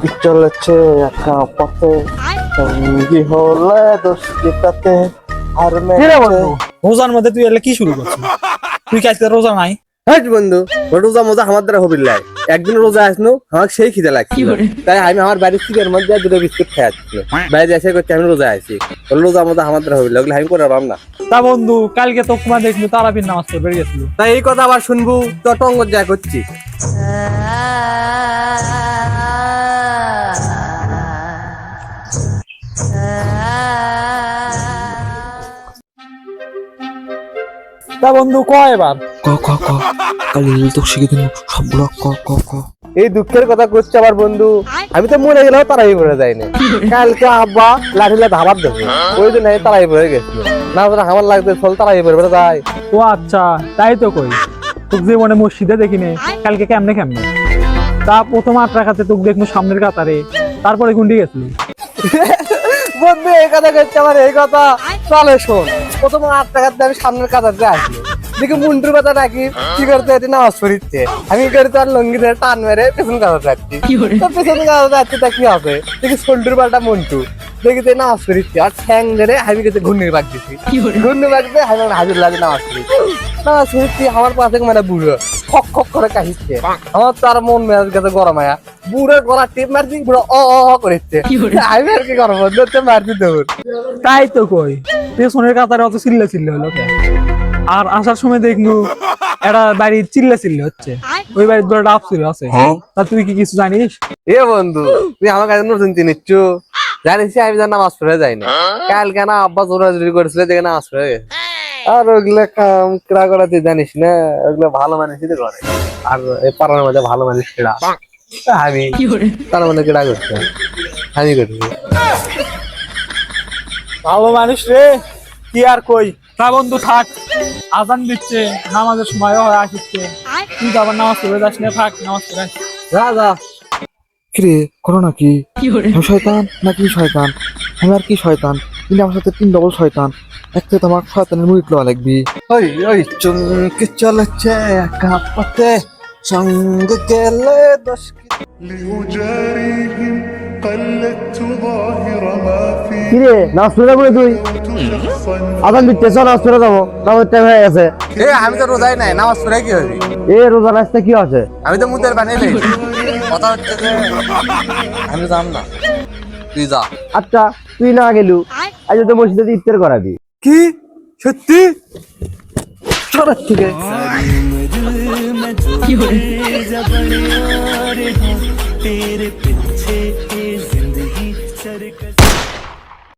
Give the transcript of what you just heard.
কি চলেছে একা পথে? সঙ্গী হলে দোষ যেটাতে আর বন্ধু রোজার মধ্যে তুই এলে কি শুরু করছিস? তুই কি আজকে রোজা নাই? হ্যাঁ বন্ধু? রোজা মোজা আমার দ্বারা হবির লাই। একদিন রোজা আসনো আমার সেই খিদে লাগছিল। তাই আমি আমার বাড়ির থেকে এর মধ্যে দুটো বিস্কুট খেয়ে আসছিল বাইরে এসে করতে আমি রোজা আছি। রোজা মোজা আমার দ্বারা হবির লাগলে আমি করে পারলাম না। তা বন্ধু কালকে তো কুমার দেখল তারাবির নামাজ পড়ে গেছিল। তাই এই কথা আবার শুনব তো টঙ্গ যা করছি তা বন্ধু ক এবার? ক ক ক। কালি তো শিখে দিন সবগুলো ক ক ক। এই দুঃখের কথা করছে আমার বন্ধু। আমি তো মরে গেলেও তারাই পড়ে যায়নি। কালকে আব্বা লাঠি লাঠি হাবার দেবে। ওই জন্য তারাই পড়ে গেছিল। না ওরা আমার লাগতে চল তারাই পড়ে পড়ে যায়। ও আচ্ছা তাই তো কই। তোকে জীবনে মসজিদে দেখিনি। কালকে কেমনে কেমনে? তা প্রথম আট রাখাতে তোকে দেখব সামনের কাতারে। তারপরে গুন্ডি গেছিলি। বন্ধু এই কথা করছে আমার এই কথা। চলে শোন। প্রথম আট টাকার দিয়ে আমি সামনের কাতারতে আসলো। দেখি মুন্ডুর কথা নাকি কি করতে এটি নামাজ পড়িতে আমি করি তার লঙ্গি ধরে টান মেরে পেছন কাতার যাচ্ছি। তো পেছন কাতার যাচ্ছি তা কি হবে? দেখি সোল্ডুর পাল্টা মন্টু। দেখি যে নামাজ পড়িচ্ছে আর ঠ্যাং ধরে ঘূর্ণির বাগ দিচ্ছি ঘূর্ণির বাগ দিয়ে আমি হাজির লাগে নামাজ নামাজ আমার পাশে মানে বুড়ো। খক খক করে কাহিচ্ছে আমার তার মন মেজাজ গেছে গরম আয়া বুড়োর গলা টিপ মারছি বুড়ো অ অ করেছে আমি আর কি ধরতে মারছি দৌড় তাই তো কই। পেছনের কাতারে অত চিল্লে চিল্লে হলো আর আসার সময় দেখনু একটা বাড়ি চিল্লে চিল্লে হচ্ছে। ওই বাড়ির ধরে ডাব ছিল আছে। তা তুই কি কিছু জানিস? এ বন্ধু তুই আমার কাছে নতুন চিনিচ্ছ জানিস আমি যেন নামাজ পড়ে যাই না কাল কেন আব্বা জোরাজুরি করেছিল দেখে নামাজ পড়ে গেছে। আর ওগুলো কাম কিরা করে তুই জানিস না ওগুলো ভালো মানুষই তো করে। আর এই পাড়ার মধ্যে ভালো মানুষ তা আমি তার মধ্যে কিরা করছে? আমি করছি। ভালো মানুষ রে কি আর কই? তা বন্ধু থাক আজান দিচ্ছে নামাজের সময় হয় আসছে তুই তো আবার নামাজ পড়ে যাস না থাক নামাজ পড়ে যা যা। কিরে করো নাকি? আমি শয়তান? নাকি শয়তান? আমি আর কি শয়তান? কিন্তু আমার সাথে তিন ডবল শয়তান। একটু তোমার শয়তানের মুড়ি লওয়া লাগবি। ওই ওই চুমকে চলেছে একা পথে। সঙ্গ গেলে দশ কিরে নাচ পড়ে যাব তুই? আদান দিতেছ নাচ পড়ে যাব। এ আমি তো রোজাই নাই নামাজ পড়ে কি হবে? এ রোজা নাচতে কি আছে? আমি তো মুদের বানিয়ে কথা হচ্ছে যে আমি যাম না তুই যা আচ্ছা তুই না গেলু আজ তো মসজিদে ইফতার করাবি কি সত্যি চল থেকে तेरे पीछे जिंदगी सरकस